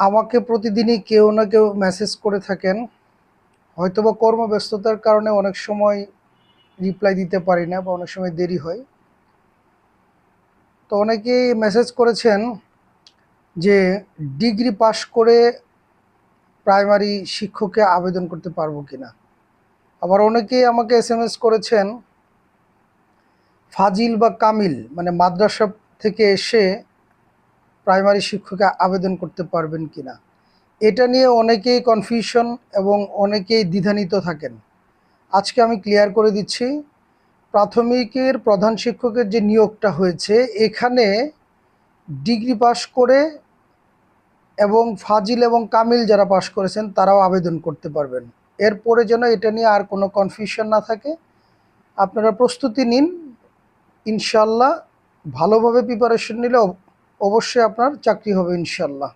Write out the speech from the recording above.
আমাকে প্রতিদিনই কেউ না কেউ মেসেজ করে থাকেন। হয়তোবা কর্মব্যস্ততার কারণে অনেক সময় রিপ্লাই দিতে পারি না বা অনেক সময় দেরি হয়। তো অনেকেই মেসেজ করেছেন যে ডিগ্রি পাশ করে প্রাইমারি শিক্ষকে আবেদন করতে পারব কিনা। আবার অনেকেই আমাকে এস করেছেন, ফাজিল বা কামিল মানে মাদ্রাসা থেকে এসে প্রাইমারি শিক্ষকে আবেদন করতে পারবেন কিনা? এটা নিয়ে অনেকেই কনফিউশন এবং অনেকেই দ্বিধান্বিত থাকেন। আজকে আমি ক্লিয়ার করে দিচ্ছি, প্রাথমিকের প্রধান শিক্ষকের যে নিয়োগটা হয়েছে, এখানে ডিগ্রি পাশ করে এবং ফাজিল এবং কামিল যারা পাশ করেছেন, তারাও আবেদন করতে পারবেন। এরপরে যেন এটা নিয়ে আর কোনো কনফিউশন না থাকে, আপনারা প্রস্তুতি নিন। ইনশাল্লাহ ভালোভাবে প্রিপারেশন নিলে অবশ্যই আপনার চাকরি হবে ইনশাল্লাহ।